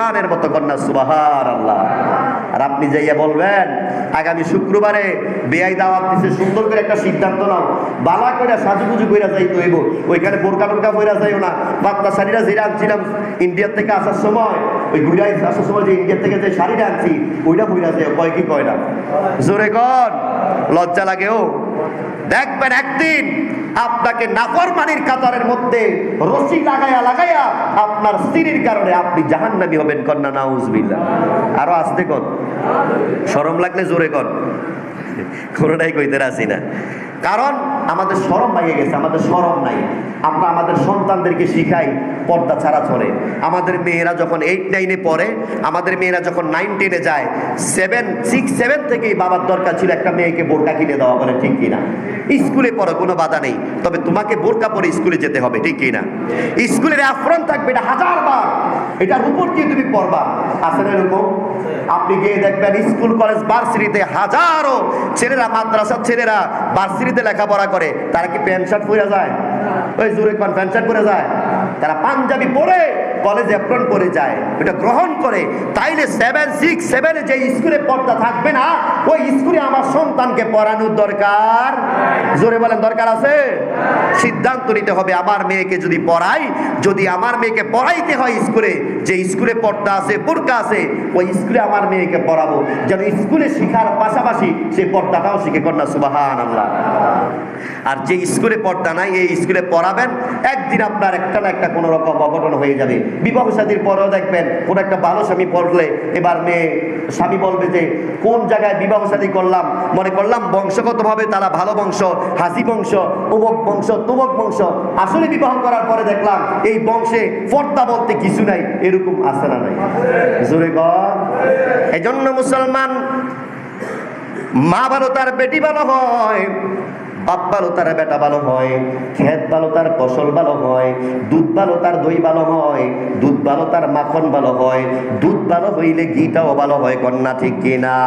গানের মতো কন্যা সুবাহার আল্লাহ আর আপনি যাইয়া বলবেন, আগামী শুক্রবারে বেআই দাওয়াত দিছে, সুন্দর করে একটা সিদ্ধান্ত নাও। বালা করে সাজুগুজু কইরা যাইতে হইব। ওইখানে বোরকা টোরকা কইরা যাইও না। বাচ্চা শাড়িরা যেটা আনছিলাম ইন্ডিয়ার থেকে আসার সময়, ওই ঘুরাই আসার সময় যে ইন্ডিয়ার থেকে যে শাড়িটা আনছি, ওইটা কইরা যাই কয় কি কয় না? জোরে কন। লজ্জা লাগেও দেখবেন একদিন আপনাকে নাফরমানির কাতারের মধ্যে রশি লাগাইয়া লাগাইয়া আপনার স্ত্রীর কারণে আপনি জাহান্নামী হবেন কন্যা নাউজবিল্লা আরও আসতে কর সরম লাগলে জোরে কর কোনোটাই কইতে রাজি না। কারণ আমাদের সরম ভাঙে গেছে, আমাদের সরম নাই। আমরা আমাদের সন্তানদেরকে শিখাই পর্দা ছাড়া চলে। আমাদের মেয়েরা যখন এইট নাইনে পড়ে, আমাদের মেয়েরা যখন নাইন টেনে যায় সেভেন সিক্স সেভেন থেকেই বাবার দরকার ছিল একটা মেয়েকে বোরকা কিনে দেওয়া বলে, ঠিক কিনা? স্কুলে পড়ো, কোনো বাধা নেই। তবে তোমাকে বোরকা পরে স্কুলে যেতে হবে, ঠিক কিনা? স্কুলের আফরন থাকবে এটা হাজার বার। এটার উপর দিয়ে তুমি পড়বা? না এরকম? আপনি গিয়ে দেখবেন স্কুল, কলেজ, ভার্সিটিতে হাজারো ছেলেরা, মাদ্রাসার ছেলেরা ভার্সিটিতে লেখাপড়া করে। তারা কি প্যান্ট শার্ট পরে যায়? ওই জোরে কোন প্যান্ট শার্ট পরে যায়? তারা পাঞ্জাবি পরে কলেজ অ্যাপ্রন করে যায় এটা গ্রহণ করে, তাইলে সেভেন সিক্স সেভেনে যে স্কুলে পড়তা থাকবে না, ওই স্কুলে আমার সন্তানকে পড়ানোর দরকার। জোরে বলেন, দরকার আছে? সিদ্ধান্ত নিতে হবে, আমার মেয়েকে যদি পড়াই, যদি আমার মেয়েকে পড়াইতে হয় স্কুলে যে স্কুলে পড়তা আছে বোরকা আছে, ওই স্কুলে আমার মেয়েকে পড়াবো। যেন স্কুলে শিখার পাশাপাশি সেই পর্দাটাও শিখে, কন্যা সুবাহান আল্লাহ আর যে স্কুলে পর্দা নাই, এই স্কুলে পড়াবেন, একদিন আপনার একটা না একটা কোনো রকম অঘটন হয়ে যাবে। বিবাহ সাদীর পরেও দেখবেন কোন একটা ভালো স্বামী পড়লে এবার মেয়ে, স্বামী বলবে যে, কোন জায়গায় বিবাহ সাদী করলাম? মনে করলাম বংশগতভাবে তারা ভালো বংশ, হাসি বংশ, উমক বংশ, তুমক বংশ। আসলে বিবাহ করার পরে দেখলাম এই বংশে পর্দা বলতে কিছু নাই, এরকম আছে না নাই। জোরে এই মুসলমান মা ভালো তার বেটি ভালো হয়। বাপ ভালো, তার বেটা ভালো হয়, খেত ভালো, তার ফসল ভালো হয়, দুধ ভালো, তার দই ভালো হয়, দুধ ভালো, তার মাখন ভালো হয়, দুধ ভালো হইলে ঘিটাও ভালো হয়, কন্যা ঠিক কিনা?